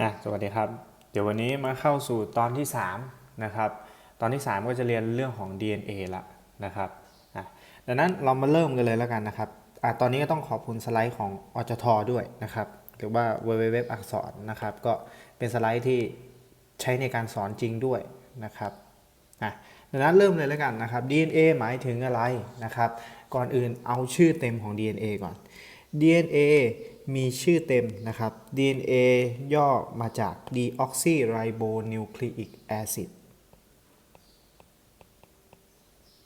อะสวัสดีครับ เดี๋ยววันนี้มาเข้าสู่ตอนที่3นะครับตอนที่ 3 ก็จะเรียนเรื่องของ DNA ละนะครับอะดังนั้นเรามาเริ่มกันเลยแล้วกันนะครับอะตอนนี้ก็ต้องขอบคุณสไลด์ของอจทด้วยนะครับหรือว่า www อักษรนะครับก็เป็นสไลด์ที่ใช้ในการสอนจริงด้วยนะครับอะดังนั้นเริ่มเลยแล้วกันนะครับ DNA หมายถึงอะไรนะครับ ก่อนอื่นเอาชื่อเต็มของ DNA ก่อน DNA มีชื่อเต็มนะครับ DNA ย่อมาจาก deoxyribonucleic acid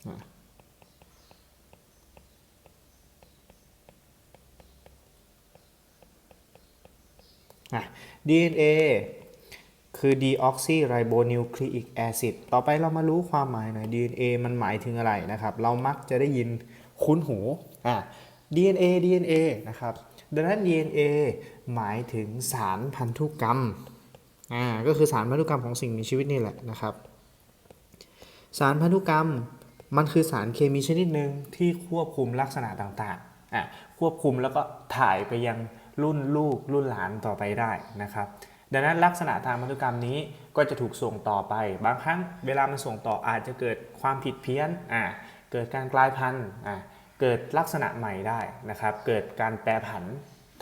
อะอะ DNA คือ deoxyribonucleic acid ต่อไปเรามารู้ความหมายหน่อย DNA มันหมายถึงอะไรนะครับ เรามักจะได้ยินคุ้นหูอะ DNA DNA นะครับ ดังนั้น DNA หมายถึงสารพันธุกรรม อ่า ก็คือสารพันธุกรรมของสิ่งมีชีวิตนี่แหละนะครับ สารพันธุกรรมมันคือสารเคมีชนิดหนึ่งที่ควบคุมลักษณะต่างๆ อะ ควบคุมแล้วก็ถ่ายไปยังรุ่นลูกรุ่นหลานต่อไปได้นะครับ ดังนั้นลักษณะทางพันธุกรรมนี้ก็จะถูกส่งต่อไป บางครั้งเวลามันส่งต่ออาจจะเกิดความผิดเพี้ยน อ่าเกิดการกลายพันธุ์ อ่า เกิดลักษณะใหม่ได้นะครับ เกิดการแปรผัน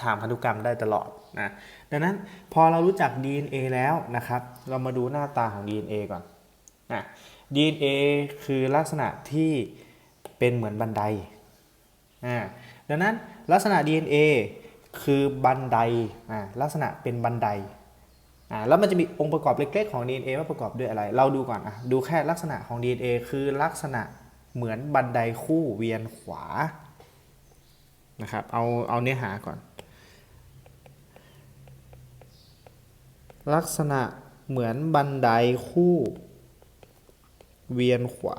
ทางพันธุกรรมได้ตลอดนะดังนั้นพอเรารู้จัก DNA แล้วนะครับ เรามาดูหน้าตาของ DNA ก่อนนะ DNA คือลักษณะที่เป็นเหมือนบันไดอ่าดังนั้นลักษณะ DNA คือบันไดอ่าลักษณะเป็นบันไดอ่าแล้วมันจะมีองค์ประกอบเล็กๆของ DNA ว่าประกอบด้วยอะไร เราดูก่อนอะดูแค่ลักษณะของ DNA คือลักษณะ เหมือนบันไดคู่เวียนขวานะครับเอาเอาเนื้อหาก่อน ลักษณะเหมือนบันไดคู่ เวียนขวา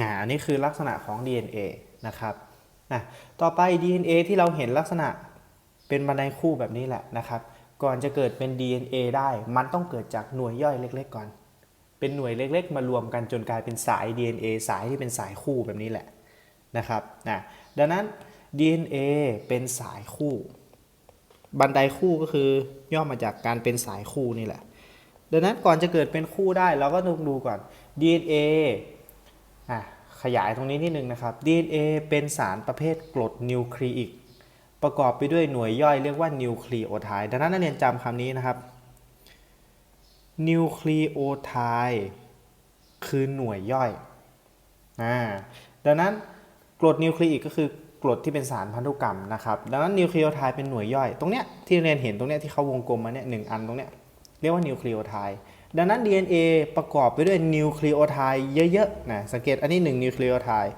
อ่าอันนี้คือลักษณะของ DNA นะครับอะต่อไป DNA ที่เราเห็นลักษณะเป็นบันไดคู่แบบนี้แหละนะครับ ก่อนจะเกิดเป็น DNA ได้มันต้องเกิดจากหน่วยย่อยเล็ก ๆ ก่อน เป็นหน่วยเล็ก ๆ มารวมกันจนกลายเป็นสาย DNA สายที่เป็นสายคู่แบบนี้แหละนะครับนะดังนั้น DNA เป็นสายคู่ บันไดคู่ก็คือย่อมาจากการเป็นสายคู่นี่แหละ ดังนั้นก่อนจะเกิดเป็นคู่ได้เราก็ต้องดูก่อน DNA อะขยายตรงนี้นิดนึงนะครับ DNA เป็นสารประเภทกรดนิวคลีอิก ประกอบไปด้วยหน่วยย่อยเรียกว่านิวคลีโอไทด์ดังนั้นนักเรียนจำคำนี้นะครับนิวคลีโอไทด์คือหน่วยย่อยอ่าดังนั้นกรดนิวคลีอิกก็คือกรดที่เป็นสารพันธุกรรมนะครับ ดังนั้นนิวคลีโอไทด์เป็นหน่วยย่อย ตรงเนี้ยที่เรียนเห็นตรงเนี้ยที่เขาวงกลมมาเนี่ยหนึ่งอันตรงเนี้ยเรียกว่านิวคลีโอไทด์ดังนั้น DNA ประกอบไปด้วยนิวคลีโอไทด์เยอะๆนะสังเกตอันนี้1นิวคลีโอไทด์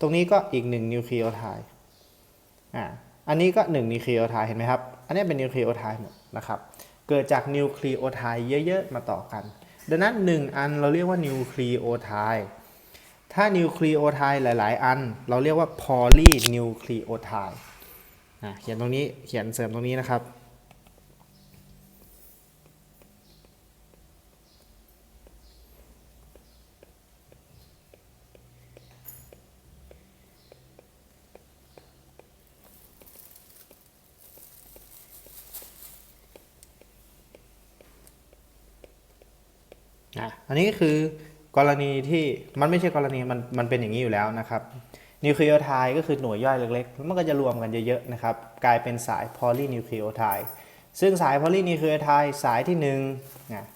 ตรงนี้ก็อีก1นิวคลีโอไทด์อ่า อันนี้ก็1นิวคลีโอไทด์เห็นไหมครับ อันนี้เป็นนิวคลีโอไทด์หมดนะครับ เกิดจากนิวคลีโอไทด์เยอะๆ มาต่อกัน ดังนั้น 1 อันเราเรียกว่านิวคลีโอไทด์ถ้านิวคลีโอไทด์หลาย ๆ อัน เราเรียกว่าพอลีนิวคลีโอไทด์เขียนตรงนี้เขียนเสริมตรงนี้นะครับ อะอันนี้คือกรณีที่มันไม่ใช่กรณีมันมันเป็นอย่างนี้อยู่แล้วนะครับนิวคลีโอไทด์ก็คือหน่วยย่อยเล็กๆ มันก็จะรวมกันเยอะๆนะครับกลายเป็นสายพอลีนิวคลีโอไทด์ซึ่งสายพอลีนิวคลีโอไทด์สายที่1นะ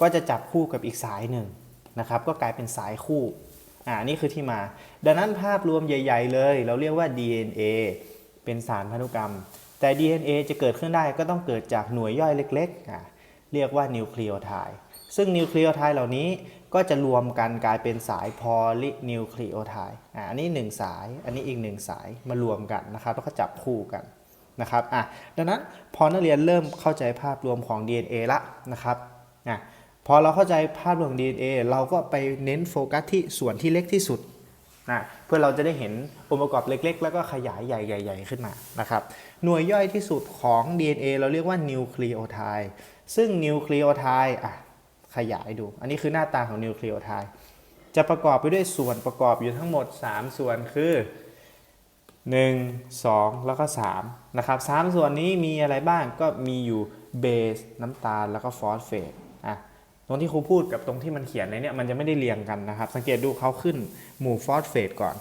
ก็จะจับคู่กับอีกสายหนึ่งนะครับก็กลายเป็นสายคู่อ่านี่คือที่มา ดังนั้นภาพรวมใหญ่ ๆ เลย เราเรียกว่า DNA เป็นสารพันธุกรรม แต่ DNA จะเกิดขึ้นได้ก็ต้องเกิดจากหน่วยย่อยเล็กๆอ่าเรียกว่านิวคลีโอไทด์ ซึ่งนิวคลีโอไทด์เหล่านี้ก็จะรวมกันกลายเป็นสายพอลินิวคลีโอไทด์อ่าอันนี้ 1 สาย อันนี้อีก 1 สายมารวมกันนะครับแล้วก็จับคู่กันนะครับอะดังนั้นพอนักเรียนเริ่มเข้าใจภาพรวมของ DNA ละนะครับอะพอเราเข้าใจภาพรวม DNA เราก็ไปเน้นโฟกัสที่ส่วนที่เล็กที่สุดนะเพื่อเราจะได้เห็นองค์ประกอบเล็กๆ แล้วก็ขยายใหญ่ๆขึ้นมานะครับหน่วยย่อยที่สุดของ DNA เราเรียกว่านิวคลีโอไทด์ซึ่งนิวคลีโอไทด์อะ ขยายดู อันนี้คือหน้าตาของนิวคลีโอไทด์จะประกอบไปด้วยส่วนประกอบอยู่ทั้งหมด 3 ส่วนคือ 1 2 แล้วก็3นะครับสามส่วนนี้มีอะไรบ้างก็มีอยู่เบสน้ำตาลแล้วก็ฟอสเฟตอะตรงที่ครูพูดกับตรงที่มันเขียนในเนี้ยมันจะไม่ได้เรียงกันนะครับ สังเกตดูเขาขึ้นหมู่ฟอสเฟตก่อน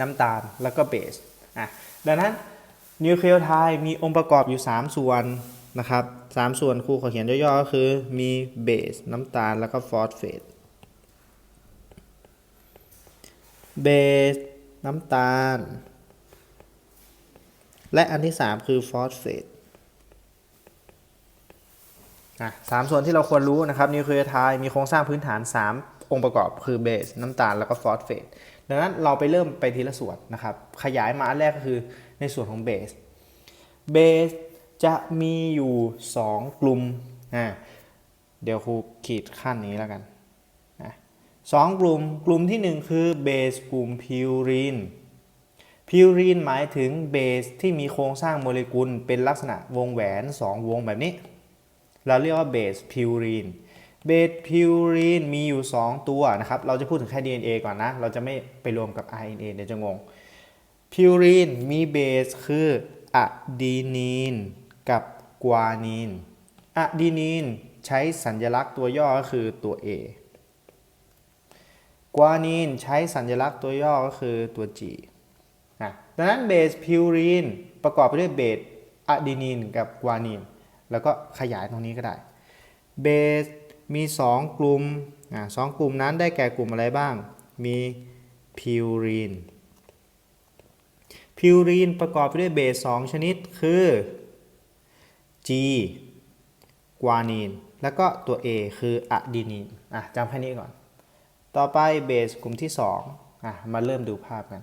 น้ำตาลแล้วก็เบสอะดังนั้นนิวเคลียโทได์มีองค์ประกอบอยู่ 3 ส่วน นะครับสามส่วนครูขอเขียนย่อๆก็คือมีเบสน้ำตาลแล้วก็ฟอสเฟตเบสน้ำตาล และอันที่ 3 คือฟอสเฟตอะสามส่วนที่เราควรรู้นะครับนิวเคลียโทได์มีโครงสร้างพื้นฐาน 3 องค์ประกอบคือเบสน้ำตาลแล้วก็ฟอสเฟตดังนั้นเราไปเริ่มไปทีละส่วนนะครับ ขยายมาอันแรกก็คือในส่วนของเบสเบส จะมีอยู่ 2 กลุ่มอ่าเดี๋ยวครูขีดขั้นนี้แล้วกันนะสองกลุ่มกลุ่มที่ 1 คือเบสกลุ่มพิวรีนพิวรีนหมายถึงเบสที่มีโครงสร้างโมเลกุลเป็นลักษณะวงแหวน 2 วงแบบนี้ เราเรียกว่าเบสพิวรีนเบสพิวรีนมีอยู่ 2 ตัวนะครับ เราจะพูดถึงแค่ DNA ก่อนนะ เราจะไม่ไปรวมกับ RNA เดี๋ยวจะงงพิวรีนมีเบสคืออะดีนีน กับกวานีนอะดีนีนใช้สัญลักษณ์ตัวย่อก็คือตัว A กวานีนใช้สัญลักษณ์ตัวย่อก็คือตัว G นะดังนั้นเบสพิวรีนประกอบไปด้วยเบสอะดีนีนกับกวานีน แล้วก็ขยายตรงนี้ก็ได้ เบสมี 2 กลุ่มอ่าสองกลุ่มนั้นได้แก่กลุ่มอะไรบ้าง มีพิวรีนพิวรีนประกอบไปด้วยเบส2ชนิดคือ G กวานีน แล้วก็ตัว A คืออะดีนีนอะจำแค่นี้ก่อน ต่อไปเบสกลุ่มที่2อะมาเริ่มดูภาพกัน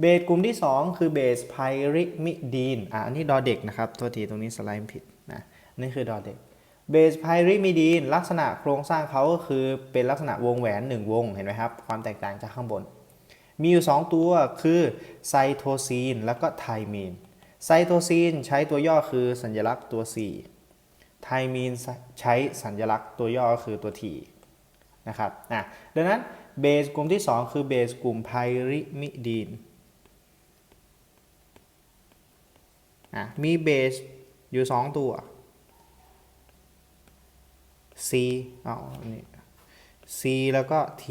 เบสกลุ่มที่ 2 คือเบสไพริมิดีนอะอันนี้ดอเด็กนะครับโทษทีตรงนี้สไลด์ผิดนะนนี่คือดอเด็กเบสไพริมิดีนลักษณะโครงสร้างเขาก็คือเป็นลักษณะวงแหวน 1 วงเห็นไหมครับ ความแตกต่างจากข้างบน มีอยู่ 2 ตัวคือไซโทซีนแล้วก็ไทมีน ไซโทซีนใช้ตัวย่อคือสัญลักษณ์ตัว 4 ไทมีนใช้สัญลักษณ์ตัวย่อคือตัว T นะครับอะดังนั้นเบสกลุ่มที่ 2 คือเบสกลุ่มไพริมิดีนอะมีเบสอยู่ 2 ตัว C เอาอันนี้ C แล้วก็ T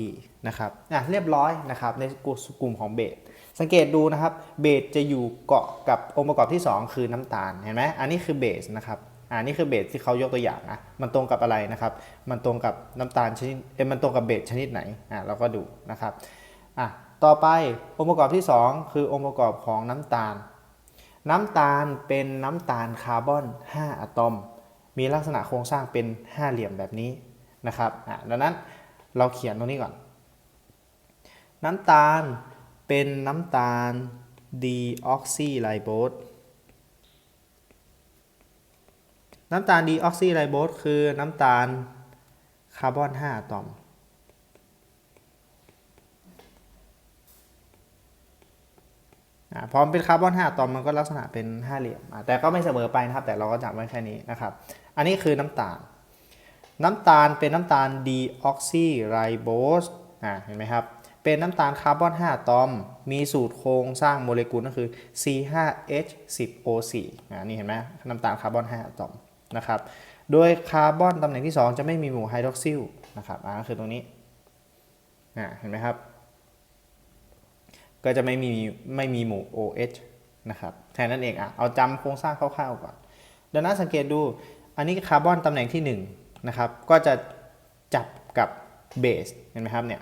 นะครับอะเรียบร้อยนะครับในกลุ่มของเบส สังเกตดูนะครับเบสจะอยู่เกาะกับองค์ประกอบที่ 2 คือน้ำตาลเห็นไหมอันนี้คือเบสนะครับอ่านี่คือเบสที่เขายกตัวอย่างนะมันตรงกับอะไรนะครับ มันตรงกับน้ำตาลชนิดเอ้ยมันตรงกับเบสชนิดไหนอ่าเราก็ดูนะครับอะต่อไปองค์ประกอบที่ 2 คือองค์ประกอบของน้ำตาล น้ำตาลเป็นน้ำตาลคาร์บอน 5อะตอม มีลักษณะโครงสร้างเป็นห้าเหลี่ยมแบบนี้นะครับอะดังนั้นเราเขียนตรงนี้ก่อน น้ำตาล เป็นน้ำตาลดีออกซิไรโบสน้ำตาลดีออกซิไรโบสคือน้ำตาลคาร์บอน5อะตอมอ่าพอมเป็นคาร์บอน5อะตอมมันก็ลักษณะเป็นห้าเหลี่ยม แต่ก็ไม่เสมอไปนะครับ แต่เราก็จำไว้แค่นี้นะครับ อันนี้คือน้ำตาล น้ำตาลเป็นน้ำตาลดีออกซิไรโบสเห็นไหมครับ เป็นน้ำตาลคาร์บอน 5 อะตอม มีสูตรโครงสร้างโมเลกุลก็คือ C5H10O4 นี่เห็นไหมน้ำตาลคาร์บอน 5 อะตอมนะครับ โดยคาร์บอนตำแหน่งที่ 2 จะไม่มีหมู่ไฮดรอกซิลนะครับอ่าก็คือตรงนี้อ่าเห็นไหมครับ ก็จะไม่มีไม่มีหมู่ OH นะครับแค่นั้นเองอะเอาจำโครงสร้างคร่าวๆก่อนดังนั้นสังเกตดูอันนี้คาร์บอนตำแหน่งที่1นะครับก็จะจับกับเบสเห็นไหมครับเนี่ย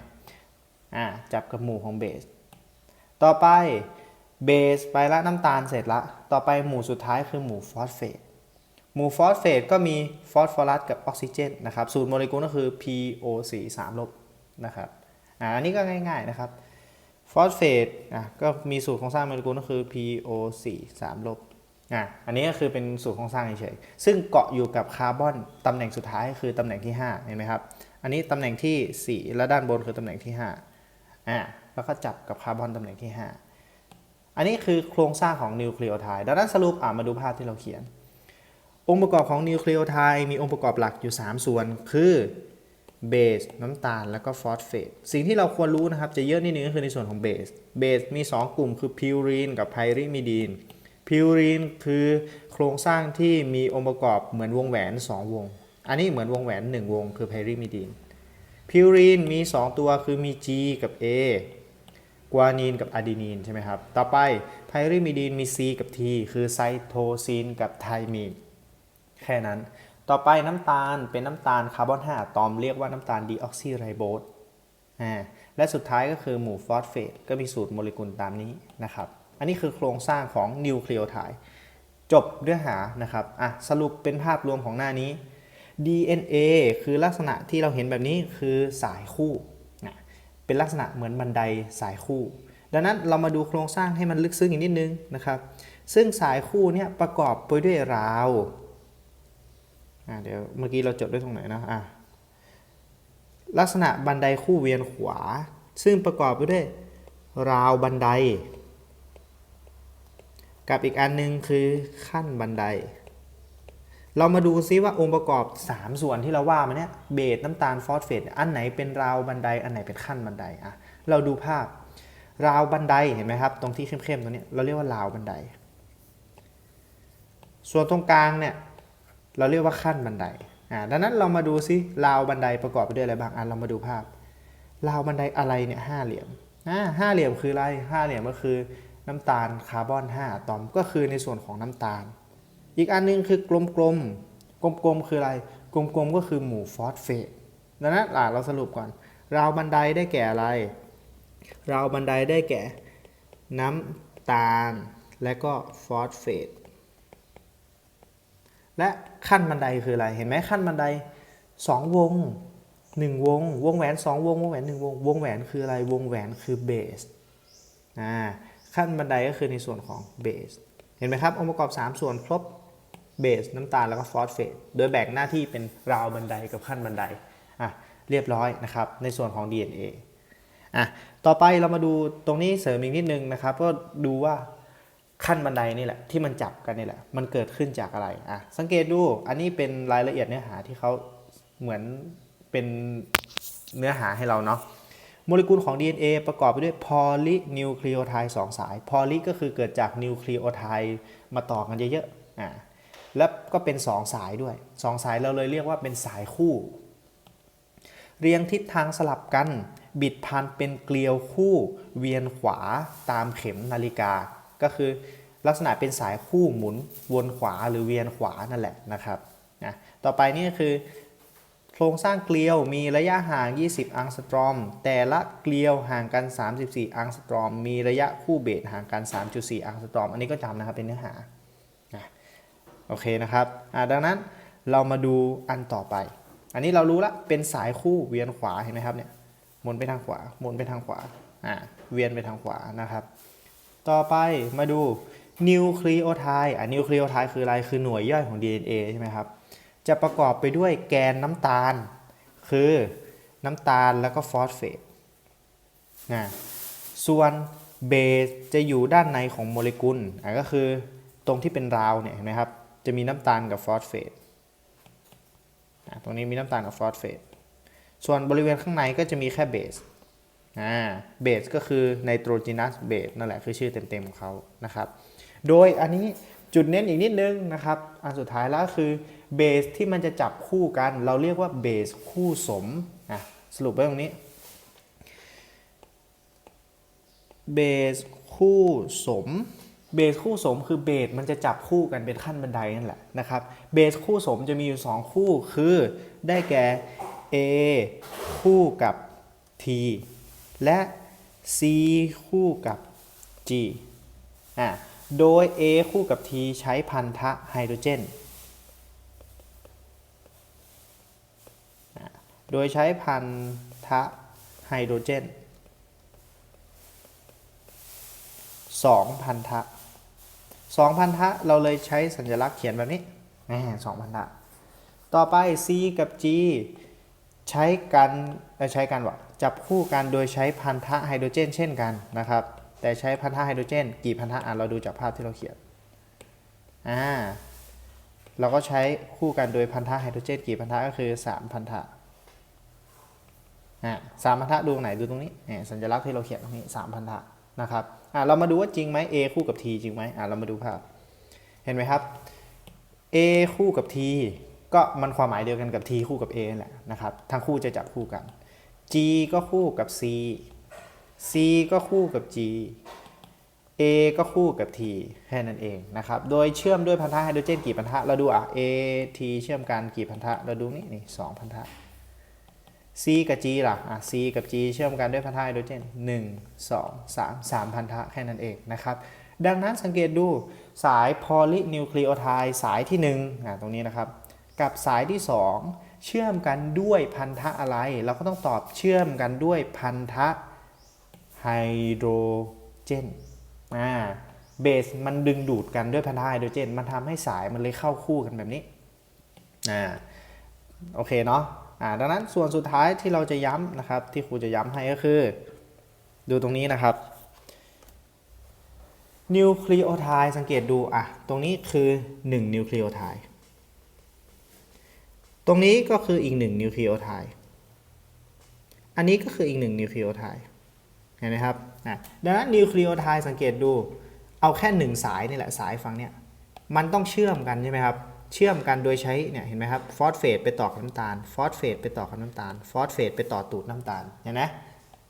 อ่าจับกับหมู่ของเบส ต่อไปเบสไปละน้ำตาลเสร็จละ ต่อไปหมู่สุดท้ายคือหมู่ฟอสเฟต หมู่ฟอสเฟตก็มีฟอสฟอรัสกับออกซิเจนนะครับ สูตรโมเลกุลก็คือ PO4 3ลบนะครับอ่าอันนี้ก็ง่าย ๆนะครับ ฟอสเฟตอะก็มีสูตรโครงสร้างโมเลกุลก็คือ PO4 3ลบอะอันนี้ก็คือเป็นสูตรโครงสร้างเฉยๆ ซึ่งเกาะอยู่กับคาร์บอนตำแหน่งสุดท้ายคือตำแหน่งที่ 5 เห็นไหมครับ อันนี้ตำแหน่งที่ 4 และด้านบนคือตำแหน่งที่ 5 อะแล้วก็จับกับคาร์บอนตำแหน่งที่ 5 อันนี้คือโครงสร้างของนิวเคลียโทด์ดังนั้นสรุปอะมาดูภาพที่เราเขียน องค์ประกอบของนิวเคลียโทด์มีองค์ประกอบหลักอยู่ 3 ส่วนคือเบสน้ำตาลแล้วก็ฟอสเฟตสิ่งที่เราควรรู้นะครับ จะเยอะนิดนึงก็คือในส่วนของเบสเบสมี 2 กลุ่มคือพิวรีนกับไพริมิดีนพิวรีนคือโครงสร้างที่มีองค์ประกอบเหมือนวงแหวน 2 วง อันนี้เหมือนวงแหวน 1 วง คือไพริมิดีน พิวรีนมี 2 ตัวคือมี G กับ A กวานีนกับอะดีนีนใช่ไหมครับ ต่อไปไพริมิดีนมี C กับ T คือไซโทซินกับไทมีนแค่นั้น ต่อไปน้ำตาลเป็นน้ำตาลคาร์บอน5อะตอมเรียกว่าน้ำตาลดีออกซิไรโบสและสุดท้ายก็คือหมู่ฟอสเฟตก็มีสูตรโมเลกุลตามนี้นะครับ อันนี้คือโครงสร้างของนิวเคลียโทด์จบด้วยหานะครับอะสรุปเป็นภาพรวมของหน้านี้ DNA คือลักษณะที่เราเห็นแบบนี้คือสายคู่นะเป็นลักษณะเหมือนบันไดสายคู่ ดังนั้นเรามาดูโครงสร้างให้มันลึกซึ้งอีกนิดนึงนะครับ ซึ่งสายคู่เนี่ยประกอบไปด้วยราวเดี๋ยวเมื่อกี้เราจดด้วยตรงไหนนะอะลักษณะบันไดคู่เวียนขวา ซึ่งประกอบไปด้วยราวบันได กับอีกอันหนึงคือขั้นบันได เรามาดูซิว่าองค์ประกอบ 3 ส่วนที่เราว่ามาเนี่ยเบสน้ำตาลฟอสเฟตอันไหนเป็นราวบันไดอันไหนเป็นขั้นบันไดอะเราดูภาพราวบันไดเห็นไหมครับ ตรงที่เข้มๆตรงนี้เราเรียกว่าราวบันได ส่วนตรงกลางเนี่ยเราเรียกว่าขั้นบันไดอ่าดังนั้นเรามาดูซิราวบันไดประกอบไปด้วยอะไรบ้างอะเรามาดูภาพราวบันไดอะไรเนี่ยห้าเหลี่ยมอ่าห้าเหลี่ยมคืออะไรห้าเหลี่ยมก็คือน้ำตาลคาร์บอน5อะตอมก็คือในส่วนของน้ำตาล อีกอันหนึงคือกลมๆ กลมๆ คืออะไร กลมๆ ก็คือหมู่ฟอสเฟตดังนั้นเราสรุปก่อน ราวบันไดได้แก่อะไร ราวบันไดได้แก่น้ำตาล และก็ฟอสเฟต และขั้นบันไดคืออะไร เห็นไหมขั้นบันได 2 วง 1 วง วงแหวน 2 วง วงแหวน 1 วง วงแหวนคืออะไร วงแหวนคือเบส อ่า ขั้นบันไดก็คือในส่วนของเบส เห็นไหมครับ องค์ประกอบ 3 ส่วนครบ เบสน้ำตาลแล้วก็ฟอสเฟตโดยแบ่งหน้าที่เป็นราวบันไดกับขั้นบันไดอะเรียบร้อยนะครับในส่วนของ DNA อะต่อไปเรามาดูตรงนี้เสริมอีกนิดนึงนะครับ ก็ดูว่าขั้นบันไดนี่แหละที่มันจับกันนี่แหละ มันเกิดขึ้นจากอะไรอะสังเกตดูอันนี้เป็นรายละเอียดเนื้อหาที่เขาเหมือนเป็นเนื้อหาให้เราเนาะโมเลกุลของ DNA ประกอบไปด้วยพอลินิวคลีโอไทด์2สาย พอลิก็คือเกิดจากนิวคลีโอไทด์มาต่อกันเยอะๆอ่า แล้วก็เป็น2สายด้วย2สายเราเลยเรียกว่าเป็นสายคู่ เรียงทิศทางสลับกัน บิดพันเป็นเกลียวคู่ เวียนขวาตามเข็มนาฬิกา ก็คือลักษณะเป็นสายคู่หมุนวนขวาหรือเวียนขวานั่นแหละนะครับนะต่อไปนี่คือโครงสร้างเกลียวมีระยะห่าง 20 อังสตรอม แต่ละเกลียวห่างกัน 34 อังสตรอม มีระยะคู่เบสห่างกัน 3.4 อังสตรอม อันนี้ก็จำนะครับเป็นเนื้อหา โอเคนะครับดังนั้นเรามาดูอันต่อไป อันนี้เรารู้ละเป็นสายคู่เวียนขวาเห็นไหมครับเนี่ยหมุนไปทางขวาหมุนไปทางขวาอ่าเวียนไปทางขวานะครับ ต่อไปมาดูนิวคลีโอไทด์อะนิวคลีโอไทด์คืออะไรคือหน่วยย่อยของ DNA ใช่ไหมครับจะประกอบไปด้วยแกนน้ำตาล คือน้ำตาลแล้วก็ฟอสเฟตนะส่วนเบสจะอยู่ด้านในของโมเลกุลก็คือตรงที่เป็นราวเนี่ยเห็นไหมครับ จะมีน้ำตาลกับฟอสเฟตตรงนี้มีน้ำตาลกับฟอสเฟตส่วนบริเวณข้างในก็จะมีแค่เบสเบสก็คือไนโตรเจนัสเบสนั่นแหละคือชื่อเต็มๆของเขานะครับ โดยอันนี้จุดเน้นอีกนิดนึงนะครับ อันสุดท้ายแล้วคือเบสที่มันจะจับคู่กัน เราเรียกว่าเบสคู่สมอะสรุปไว้ตรงนี้เบสคู่สม เบสคู่สมคือเบสมันจะจับคู่กันเป็นขั้นบันไดนั่นแหละนะครับ เบสคู่สมจะมีอยู่ 2 คู่คือได้แก่ A คู่กับ T และ C คู่กับ G อะโดย A คู่กับ T ใช้พันธะไฮโดรเจน โดยใช้พันธะไฮโดรเจนสองพันธะ สองพันธะเราเลยใช้สัญลักษณ์เขียนแบบนี้สองพันธะต่อไป C กับ G ใช้กันใช้กันวะจับคู่กันโดยใช้พันธะไฮโดรเจน เช่นกันนะครับ แต่ใช้พันธะไฮโดรเจน กี่พันธะอะเราดูจากภาพที่เราเขียนอ่าเราก็ใช้คู่กันโดยพันธะไฮโดรเจน กี่พันธะก็คือ 3 พันธะอะสามพันธะดูตรงไหนดูตรงนี้สัญลักษณ์ที่เราเขียนตรงนี้สามพันธะ นะครับอะเรามาดูว่าจริงไหม A คู่กับ T จริงไหมอะเรามาดูภาพ เห็นไหมครับ A คู่กับ T ก็มันความหมายเดียวกันกับ T คู่กับ A นั่นแหละนะครับ ทั้งคู่จะจับคู่กัน G ก็คู่กับ C C ก็คู่กับ G A ก็คู่กับ T แค่นั้นเองนะครับ โดยเชื่อมด้วยพันธะไฮโดรเจนกี่พันธะ เราดูอะ A T เชื่อมกันกี่พันธะ เราดูนี่นี่สองพันธะ C กับ G ล่ะอะ C กับ G เชื่อมกันด้วยพันธะไฮโดรเจน1 2 3 3 พันธะแค่นั้นเองนะครับ ดังนั้นสังเกตดูสายโพลีนิวคลีโอไทด์สายที่1อะตรงนี้นะครับ กับสายที่ 2 เชื่อมกันด้วยพันธะอะไร เราก็ต้องตอบเชื่อมกันด้วยพันธะไฮโดรเจนอ่าเบสมันดึงดูดกันด้วยพันธะไฮโดรเจน มันทำให้สายมันเลยเข้าคู่กันแบบนี้อ่าโอเคเนาะ ดังนั้นส่วนสุดท้ายที่เราจะย้ำนะครับ ที่ครูจะย้ำให้ก็คือ ดูตรงนี้นะครับนิวคลีโอไทด์สังเกตดูอะตรงนี้คือ1นิวคลีโอไทด์ตรงนี้ก็คืออีก1นิวคลีโอไทด์อันนี้ก็คืออีก1นิวคลีโอไทด์เห็นไหมครับอะดังนั้นนิวคลีโอไทด์สังเกตดูเอาแค่ 1 สายนี่แหละสายฝั่งเนี้ยมันต้องเชื่อมกันใช่ไหมครับ เชื่อมกันโดยใช้เนี่ยเห็นไหมครับฟอสเฟตไปต่อกับน้ำตาลฟอสเฟตไปต่อกับน้ำตาลฟอสเฟตไปต่อตูดน้ำตาลเห็นไหม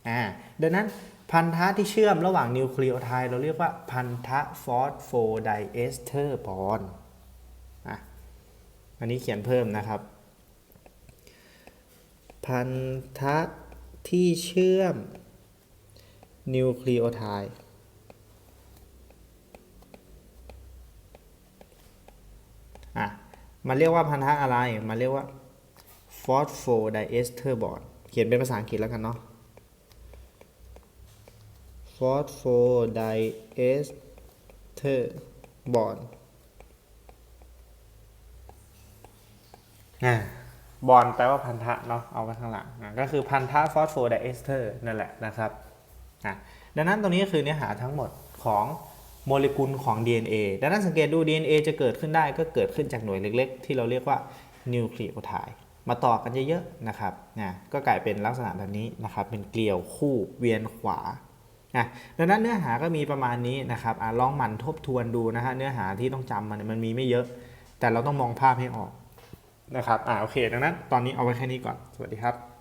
อ่าดังนั้นพันธะที่เชื่อมระหว่างนิวคลีโอไทด์เราเรียกว่าพันธะฟอสโฟไดเอสเตอร์บอนอะอันนี้เขียนเพิ่มนะครับ พันธะที่เชื่อมนิวคลีโอไทด์อะ มันเรียกว่าพันธะอะไร มันเรียกว่าฟอสโฟไดเอสเตอร์บอนเขียนเป็นภาษาอังกฤษแล้วกันเนาะฟอสโฟไดเอสเตอร์บอนอ่าบอนแปลว่าพันธะเนาะ เอาไว้ข้างหลัง ก็คือพันธะฟอสโฟไดเอสเตอร์นั่นแหละนะครับ ดังนั้นตรงนี้ก็คือเนื้อหาทั้งหมดของ โมเลกุลของ DNA ดังนั้นสังเกตดู DNA จะเกิดขึ้นได้ก็เกิดขึ้นจากหน่วยเล็ก ๆ ที่เราเรียกว่านิวคลีโอไทด์มาต่อกันเยอะๆนะครับนะก็กลายเป็นลักษณะแบบนี้นะครับ เป็นเกลียวคู่เวียนขวาอะดังนั้นเนื้อหาก็มีประมาณนี้นะครับอะลองหมั่นทบทวนดูนะฮะเนื้อหาที่ต้องจำมันมันมีไม่เยอะ แต่เราต้องมองภาพให้ออกนะครับอ่าโอเค ดังนั้นตอนนี้เอาไว้แค่นี้ก่อน สวัสดีครับ